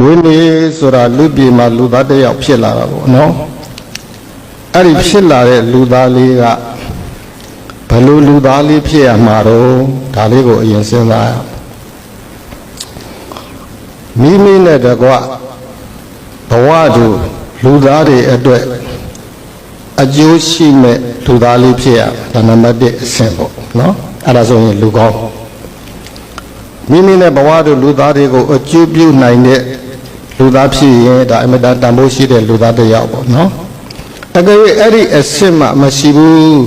မွေးနေ့ဆိုတာလူပြည်မှာလူသားတစ်ယောက်ဖြစ်လာတာပေါ့နော်အဲ့ဒီဖြစ်လာတဲ့လူသားလေးကဘယ်လိုလူသားလေးဖြစ်ရမှာတော့ဒါလေးကိုအရင်စဉ်းစားရအောင်မိမိနဲ့တကွဘဝတို့လူသားတွေအတွက်အကျိုးရှိမဲ့လူသားလေးဖြစ်ရဒါနံပါတ်1အဆင့်ပေါ့နော်အဲ့ဒါဆိုရင်လူကောင်းမိမိနဲ့ဘဝတို့လူသားတွေကိုအကျိုးပြုနိုင်တဲ့ လူသားဖြစ်ရင်ဒါအမတန်တန်ဖိုးရှိတဲ့လူသားတစ်ယောက်ပေါ့နော်အကယ်၍အဲ့ဒီအဆင့်မှမရှိဘူး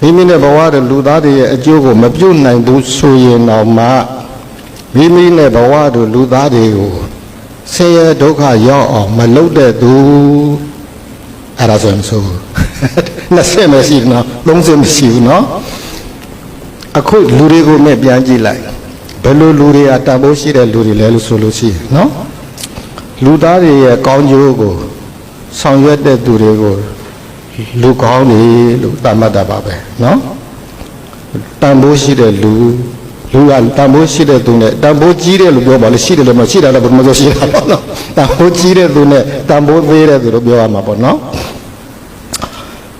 မိမိနဲ့ဘဝတို့လူသားတွေရဲ့အကျိုးကိုမပြုနိုင်ဘူးဆိုရင်တော့မှမိမိနဲ့ဘဝတို့လူသားတွေကိုဆင်းရဲဒုက္ခရောက်အောင်မလုပ်တဲ့သူအဲ့ဒါဆိုရင်မဆိုဘူးနှစ်ဆင့်မရှိဘူးနော်သုံးဆင့်မရှိဘူးနော်အခုလူတွေကိုနဲ့ပြန်ကြည့်လိုက်ဘယ်လိုလူတွေကတန်ဖိုးရှိတဲ့လူတွေလဲလို့ဆိုလို့ရှိရင်နော် လူသားတွေရဲ့ကောင်းကျိုးကိုဆောင်ရွက်တဲ့သူတွေကိုလူကောင်းတွေလို့သတ်မှတ်တာပါပဲနော်တန်ဖိုးရှိတဲ့လူလူကတန်ဖိုးရှိတဲ့သူနဲ့တန်ဖိုးကြီးတဲ့လူပြောပါလေရှိတယ်လို့မရှိတာလည်းဘယ်မှာဆိုရှိတာပေါ့နော်တန်ဖိုးကြီးတဲ့သူနဲ့တန်ဖိုးသေးတဲ့သူလို့ပြောရမှာပေါ့နော်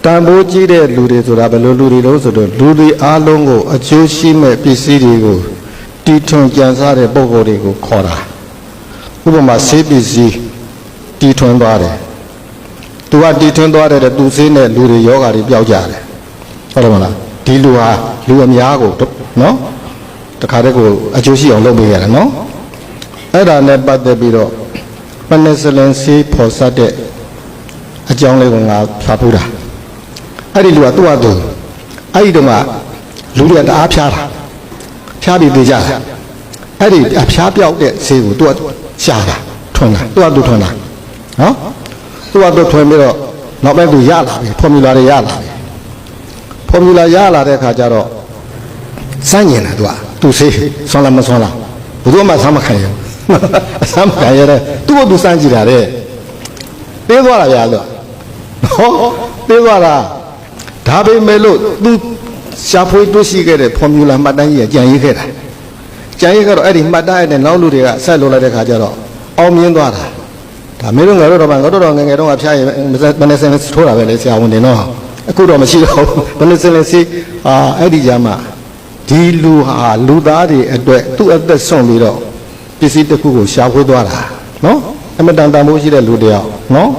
တန်ဖိုးကြီးတဲ့လူတွေဆိုတာဘယ်လိုလူတွေလို့ဆိုတော့လူတွေအားလုံးကိုအကျိုးရှိမဲ့ပစ္စည်းတွေကိုတီထွင်ကြံစားတဲ့ပုံကိုယ်တွေကိုခေါ်တာ ဥပမာဆေးပစ္စည်းတီထွင်သွားတယ်သူကတီထွင်သွားတဲ့သူဆေးနဲ့လူတွေယောဂါတွေပျောက်ကြတယ်ဟုတ်တယ်မလားဒီလူဟာလူအများကိုနော်တခါတည်းကိုအကျိုးရှိအောင်လုပ်ပေးရတယ်နော်အဲ့ဒါနဲ့ပတ်သက်ပြီးတော့ပနစလင်ဆေးဖော်ဆက်တဲ့အကြောင်းလေးကိုငါဖတ်ဖို့တာအဲ့ဒီလူကသူ့အတူအဲ့ဒီတော့ကလူတွေကတအားဖျားတာဖျားပြီးသေးကြတယ် အဲ့ဒီအဖျားပြောက်တဲ့ဆေးကိုသူကရှာတာထွန်းတာသူကသူထွန်းတာနော်သူကသူထွန်းပြီးတော့နောက်ပိုင်းသူရလာပြီဖော်မြူလာတွေရလာပြီဖော်မြူလာရလာတဲ့အခါကျတော့စမ်းကျင်တယ်သူကသူဆေးဆွမ်းလားမဆွမ်းလားဘယ်သူမှစမ်းမခံရဘူးစမ်းမခံရတဲ့သူ့ကိုသူစမ်းကြည့်တာတဲ့သေးသွားတာဗျာလို့ဟောသေးသွားတာဒါပေမဲ့လို့သူရှာဖွေတွေ့ရှိခဲ့တဲ့ဖော်မြူလာမှတ်တမ်းကြီးကကြံရည်ခဲ့တာ ကြံရည်ကတော့အဲ့ဒီမှတ်တမ်းရတဲ့နောက်လူတွေကဆက်လို့လိုက်တဲ့ခါကျတော့အောင်မြင်သွားတာဒါမင်းတို့ငါတို့တော့ငါတို့တော့ငယ်ငယ်တော့ဖျားရင်မနေ့စင်ထိုးတာပဲလေဆရာဝန်တွေနော်အခုတော့မရှိတော့ဘူးမနေ့စင်စီအာအဲ့ဒီကြမှာဒီလူဟာလူသားတွေအတွက်သူ့အသက်ဆုံးပြီးတော့ပစ္စည်းတစ်ခုကိုရှာဖွေသွားတာနော်အမတန်တန်ဖိုးရှိတဲ့လူတယောက်နော်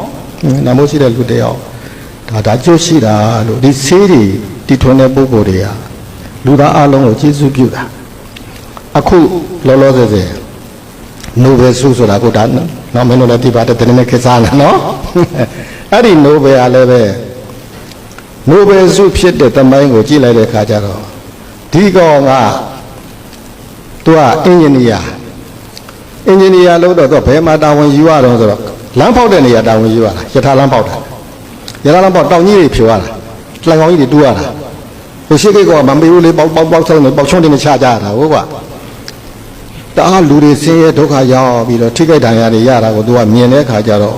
တန်ဖိုးရှိတဲ့လူတယောက်ဒါဒါကြိုးရှိတာလို့ဒီဆေးတွေတီထွင်တဲ့ပုံကိုယ်တွေကလူသားအလုံးကိုကျေးဇူးပြုတာ အခုလောလောဆယ်ဆယ်နိုဘယ်ဆုဆိုတာကိုဒါနော်မင်းတို့လည်းဒီပါတဲ့တင်းနဲ့ခေစားလားနော်အဲ့ဒီနိုဘယ်ကလည်းပဲနိုဘယ်ဆုဖြစ်တဲ့သမိုင်းကိုကြည့်လိုက်တဲ့အခါကျတော့ဒီကောင်ကသူကအင်ဂျင်နီယာအင်ဂျင်နီယာလို့တော့သူဘယ်မှာတာဝန်ယူရတော့ဆိုတော့လမ်းဖောက်တဲ့နေရာတာဝန်ယူရတာယထာလမ်းဖောက်တာယထာလမ်းဖောက်တောင်ကြီးတွေဖြိုရတာလှန်ကောင်းကြီးတွေတူးရတာဟိုရှိကိတ်ကမမေဘူးလေပေါက်ပေါက်ပေါက်ဆုံးနေပေါက်ချုံးတင်မချကြတာဟုတ်ကွာ တအားလူတွေဆင်းရဲဒုက္ခရောက်ပြီးတော့ထိခိုက်ဒဏ်ရာတွေရတာကိုသူကမြင်တဲ့အခါကျတော့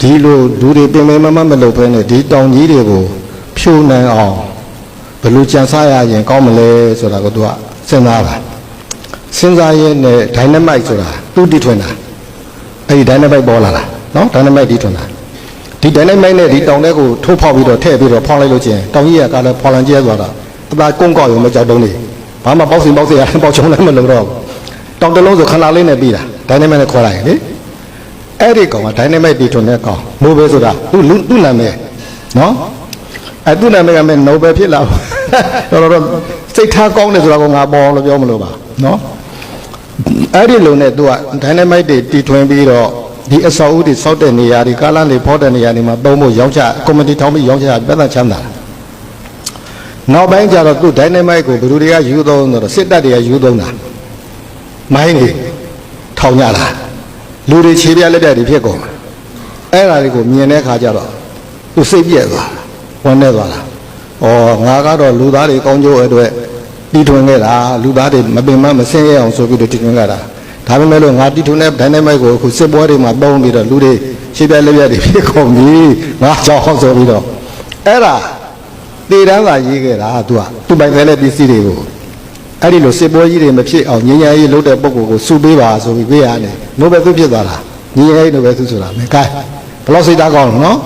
ဒီလိုလူတွေပင်ပင်မမမလုပ်ဖဲနဲ့ဒီတောင်ကြီးတွေကိုဖြိုနိုင်အောင်ဘယ်လိုကြံစားရရင်ကောင်းမလဲဆိုတာကိုသူကစဉ်းစားတာစဉ်းစားရင်းနဲ့ဒိုင်နမိုက်ဆိုတာသူတီထွင်တာအဲ့ဒီဒိုင်နမိုက်ပေါ်လာတာနော်ဒိုင်နမိုက်တီထွင်တာဒီဒိုင်နမိုက်နဲ့ဒီတောင်ထဲကိုထိုးဖောက်ပြီးတော့ထည့်ပြီးတော့ဖောက်လိုက်လို့ချင်းတောင်ကြီးကလည်းဖော်လန်ကျဲသွားတာအသာကုန်းကောက်ရုံပဲကြောက်တုံးနေဘာမှပေါက်စင်ပေါက်စင်ရပေါက်ချုံလည်းမလုပ်တော့ဘူး တောင်တလုံးဆိုခဏလေးနဲ့ပြီးတာဒိုင်နမိုက်နဲ့ခေါ်လိုက်လေအဲ့ဒီကောင်ကဒိုင်နမိုက်တီထွင်တဲ့ကောင်မိုးပဲဆိုတာသူ့သူ့နာမည်နော်အဲ့သူ့နာမည်ကမဲ့နိုဘယ်ဖြစ်လာတော့တော့စိတ်ထားကောင်းတယ်ဆိုတာကငါပေါ်အောင်လို့ပြောမလို့ပါနော်အဲ့ဒီလုံနဲ့သူကဒိုင်နမိုက်တွေတီထွင်ပြီးတော့ဒီအဆောက်အဦတွေစောက်တဲ့နေရာတွေကားလမ်းတွေဖောက်တဲ့နေရာတွေမှာသုံးဖို့ရောင်းချကွန်မတီထောင်းပြီးရောင်းချပြဿနာချမ်းသာတာနောက်ပိုင်းကျတော့သူဒိုင်နမိုက်ကိုဘယ်သူတွေကယူသုံးဆိုတော့စစ်တပ်တွေကယူသုံးတာ မိုင်းတွေထောင်ကြတာလူတွေခြေပြလက်ပြတွေဖြစ်ကုန်အဲ့ဒါတွေကိုမြင်တဲ့အခါကျတော့သူစိတ်ပြက်သွားတာဝန်နေသွားတာဩငါကတော့လူသားတွေကောင်းကျိုးအတွက်တီထွင်ခဲ့တာလူသားတွေမပင်မမဆင်းရဲအောင်ဆိုပြီးတော့တီထွင်ခဲ့တာဒါပေမဲ့လို့ငါတီထွင်တဲ့ဒိုင်နမိုက်ကိုအခုစစ်ပွဲတွေမှာတုံးပြီးတော့လူတွေခြေပြလက်ပြတွေဖြစ်ကုန်ပြီငါကြောက်ဆိုပြီးတော့အဲ့ဒါတေတန်းသာရေးခဲ့တာ तू ကသူ့ပိုင်တဲ့ပစ္စည်းတွေကို အဲ့ဒီလိုစစ်ပွဲကြီးတွေမဖြစ်အောင်ငြိမ်းချမ်းရေးလုပ်တဲ့ပုံကိုယ်ကိုစုပေးပါဆိုပြီးပေးရတယ်နိုဘယ်သူဖြစ်သွားတာငြိမ်းချမ်းရေးနိုဘယ်သူဆိုတာမယ်ကဲဘယ်လောက်စိတ်သားကောင်းလဲနော်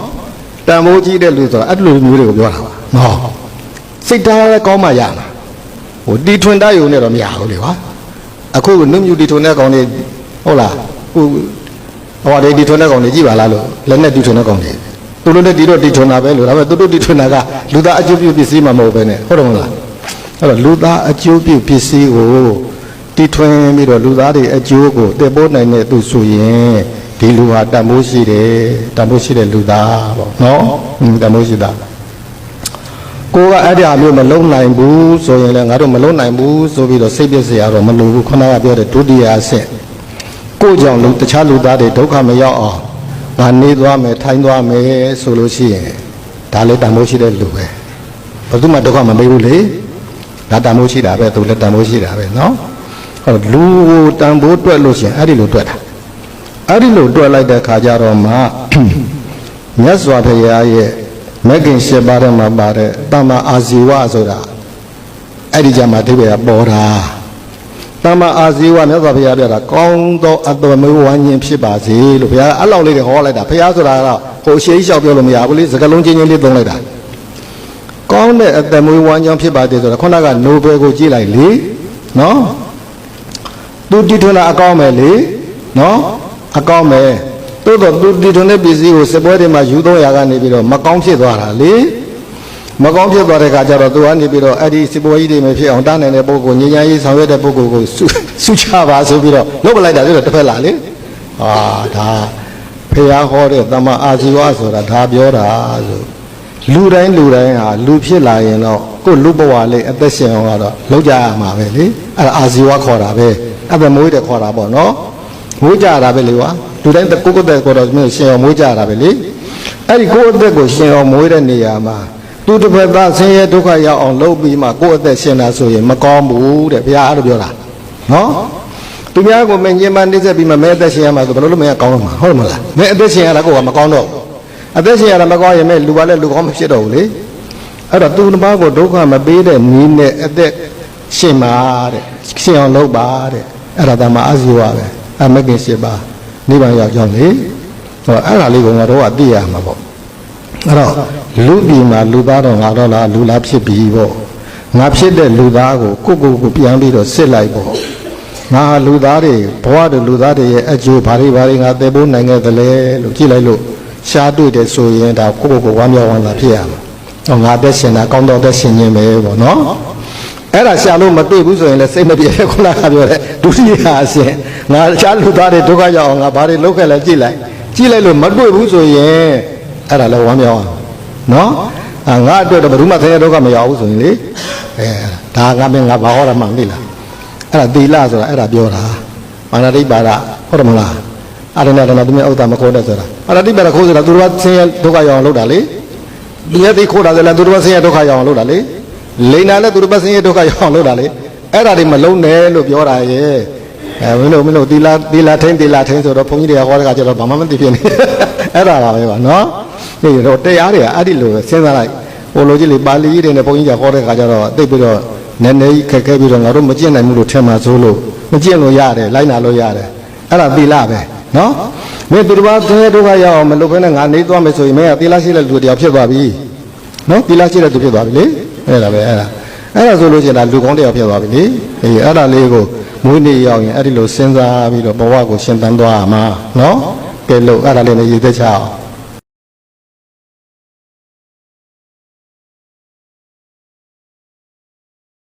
တန်ဖိုးကြီးတဲ့လူဆိုတာအဲ့လိုမျိုးတွေကိုပြောတာပါနော်စိတ်သားလည်းကောင်းမှရမှာဟိုတီထွင်တတ်ရုံနဲ့တော့မရဘူးလေကွာအခုကနုမြူတီထွင်တဲ့ကောင်တွေဟုတ်လားဟိုဟောဒီတီထွင်တဲ့ကောင်တွေကြည့်ပါလားလို့လက်နဲ့တီထွင်တဲ့ကောင်တွေသူတို့လည်းတီတော့တီထွင်တာပဲလို့ဒါပေမဲ့သူတို့တီထွင်တာကလူသားအကျိုးပြုပစ္စည်းမှမဟုတ်ပဲနဲ့ဟုတ်တယ်မလား အဲ့တော့လူသားအကျိုးပြုပစ္စည်းကိုတီထွင်ပြီးတော့လူသားတွေအကျိုးကိုတည်ပိုးနိုင်တဲ့သူဆိုရင်ဒီလူဟာတန်ဖိုးရှိတယ်တန်ဖိုးရှိတဲ့လူသားပေါ့နော်อืมတန်ဖိုးရှိတာကိုကအဲ့ဒီအမျိုးမလုံနိုင်ဘူးဆိုရင်လည်းငါတို့မလုံနိုင်ဘူးဆိုပြီးတော့စိတ်ပြည့်စရာတော့မလိုဘူးခုနကပြောတဲ့ဒုတိယအဆင့်ကိုကြောင့်လူတခြားလူသားတွေဒုက္ခမရောက်အောင်ငါနေသွားမယ်ထိုင်သွားမယ်ဆိုလို့ရှိရင်ဒါလည်းတန်ဖိုးရှိတဲ့လူပဲဘယ်သူမှဒုက္ခမပေးဘူးလေ ဒါတန်ဖိုးရှိတာပဲသူလည်းတန်ဖိုးရှိတာပဲเนาะဟောလူကိုတန်ဖိုးတွက်လို့ရှရင်အဲ့ဒီလိုတွက်တာအဲ့ဒီလိုတွက်လိုက်တဲ့ခါကျတော့မှ မြတ်စွာဘုရားရဲ့မဂ္ဂင်၈ပါးထဲမှာပါတဲ့တမ္မာအာဇီဝဆိုတာအဲ့ဒီကြမှာအဓိပ္ပာယ်ကပေါ်တာတမ္မာအာဇီဝမြတ်စွာဘုရားပြောတာကောင်းသောအတ္တမေဝဉ္ဉ္ဖြစ်ပါစေလို့ဘုရားအဲ့လောက်လေးတွေဟောလိုက်တာဘုရားဆိုတာကတော့ဟိုရှေးလျှောက်ပြောလို့မရဘူးလေစကလုံးချင်းချင်းလေးသုံးလိုက်တာ ကောင်းတဲ့အတ္တမွေးဝမ်းကြောင်းဖြစ်ပါတယ်ဆိုတော့ခုနကနိုဘယ်ကိုကြည့်လိုက်လေနော်သူတီထွန်းတာအကောင်းပဲလေနော်အကောင်းပဲသို့တော့သူတီထွန်းတဲ့ပစ္စည်းကိုစပွဲတွေမှာယူသုံးရကနေပြီးတော့မကောင်းဖြစ်သွားတာလေမကောင်းဖြစ်သွားတဲ့အခါကျတော့သူကနေပြီးတော့အဲ့ဒီစပွဲကြီးတွေမဖြစ်အောင်တားနိုင်တဲ့ပုဂ္ဂိုလ်ညဉ့်ညမ်းရေးဆောင်ရွက်တဲ့ပုဂ္ဂိုလ်ကိုဆုဆုချပါဆိုပြီးတော့လုပ်ပလိုက်တာဆိုတော့တစ်ဖက်လာလေအာဒါဖះဟောတဲ့တမအာဇီဝဆိုတာဒါပြောတာဆို လူတိုင်းလူတိုင်းဟာလူဖြစ်လာရင်တော့ကိုယ်လူဘဝလေးအသက်ရှင်အောင်ကတော့လောက်ကြရမှာပဲလေအဲ့ဒါအာဇီဝခေါ်တာပဲအဲ့ဒါမွေးတယ်ခေါ်တာပေါ့နော်မွေးကြတာပဲလေကွာလူတိုင်းကိုယ့်ကိုယ်သက်ကိုယ်တော့မျိုးရှင်အောင်မွေးကြတာပဲလေအဲ့ဒီကိုယ့်အသက်ကိုရှင်အောင်မွေးတဲ့နေရာမှာသူတစ်ဖက်သားဆင်းရဲဒုက္ခရောက်အောင်လုပ်ပြီးမှကိုယ့်အသက်ရှင်တာဆိုရင်မကောင်းဘူးတဲ့ဘုရားအဲ့လိုပြောတာနော်သူများကိုမင်းညင်မနှိမ့်ဆက်ပြီးမှမဲအသက်ရှင်ရမှာဆိုဘယ်လိုလုပ်မရကောင်းမှာဟုတ်မလားမဲအသက်ရှင်ရတာကိုယ်ကမကောင်းတော့ဘူး အသက်ရှင်ရတာမကောင်းရင်မဲ့လူကလည်းလူကောင်းမဖြစ်တော့ဘူးလေအဲ့တော့သူတစ်ပါးကိုဒုက္ခမပေးတဲ့နည်းနဲ့အသက်ရှင်ပါတဲ့ရှင်အောင်လုပ်ပါတဲ့အဲ့ဒါတမအာဇီဝပဲအမကင်ရှိပါနိဗ္ဗာန်ရောက်ကြောင်းလေဟောအဲ့ဒါလေးကိုငါတို့ကသိရမှာပေါ့အဲ့တော့လူပြည်မှာလူသားတော့ငါတော့လားလူလားဖြစ်ပြီပေါ့ငါဖြစ်တဲ့လူသားကိုကိုကိုကိုပြန်ပြီးတော့စစ်လိုက်ပေါ့ငါဟာလူသားတွေဘဝတူလူသားတွေရဲ့အကျိုးဘာတွေဘာတွေငါသိဖို့နိုင်ခဲ့သလဲလို့ကြည့်လိုက်လို့ ရှားတွေ့တယ်ဆိုရင်ဒါကိုယ့်ကိုယ်ကိုဝမ်းမြောက်ဝမ်းသာဖြစ်ရမှာ။ဟောငါတက်ရှင်တာကောင်းတော့တက်ရှင်ခြင်းပဲပေါ့နော်။အဲ့ဒါရှာလို့မတွေ့ဘူးဆိုရင်လည်းစိတ်မပြေခုနကပြောတဲ့ဒုတိယအဆင့်ငါရှားလူသားတွေဒုက္ခရောက်အောင်ငါဘာတွေလုပ်ခဲ့လဲကြည့်လိုက်။ကြည့်လိုက်လို့မတွေ့ဘူးဆိုရင်အဲ့ဒါလည်းဝမ်းမြောက်အောင်နော်။အာငါအတွက်တော့ဘယ်သူမှဆင်းရဲဒုက္ခမရောက်ဘူးဆိုရင်လေအဲဒါကမင်းငါဘာဟောရမှမသိလား။အဲ့ဒါသီလဆိုတာအဲ့ဒါပြောတာ။မာနတိပါဒဟုတ်တယ်မလား။ အာရဏတနာသူများဥဒ္ဒါမခေါ်တဲ့ဆိုတာအရတိပရခိုးဆိုတာသူတော်ဆင်းရဲဒုက္ခရောက်အောင်လုပ်တာလေဒီရသိခိုးတာလည်းသူတော်ဆင်းရဲဒုက္ခရောက်အောင်လုပ်တာလေလိန်နာလည်းသူတော်ဆင်းရဲဒုက္ခရောက်အောင်လုပ်တာလေအဲ့ဒါတွေမလုံးနဲ့လို့ပြောတာရဲ့အဲမင်းတို့မင်းတို့သီလာသီလာထင်းသီလာထင်းဆိုတော့ဘုန်းကြီးတွေကဟောတဲ့ကကျတော့ဘာမှမသိဖြစ်နေအဲ့ဒါပါပဲပါနော်ဒီတော့တရားတွေကအဲ့ဒီလိုပဲစဉ်းစားလိုက်ဟိုလိုကြီးလေပါဠိတွေနဲ့ဘုန်းကြီးကဟောတဲ့ကကျတော့သိပြီးတော့နည်းနည်းခက်ခဲပြီးတော့ငါတို့မကျင့်နိုင်ဘူးလို့ထင်မှဆိုလို့မကျင့်လို့ရတယ်လိုက်နာလို့ရတယ်အဲ့ဒါသီလပဲ နော်မင်းသူတစ်ပါးသင်ရဒုက္ခရောက်အောင်မလုပ်ဘဲနဲ့ငါနေသွားမယ်ဆိုရင်မင်းကသီလရှိတဲ့လူတစ်ယောက်ဖြစ်သွားပြီနော်သီလရှိတဲ့သူဖြစ်သွားပြီလေအဲ့ဒါပဲအဲ့ဒါအဲ့ဒါဆိုလို့ရှိရင်ဒါလူကောင်းတစ်ယောက်ဖြစ်သွားပြီလေအေးအဲ့ဒါလေးကိုမွေးနေ့ရောက်ရင်အဲ့ဒီလိုစဉ်းစားပြီးတော့ဘဝကိုရှင်းတန်းသွားမှာနော်ကဲလို့အဲ့ဒါလေးနဲ့ရည်သက်ချအောင်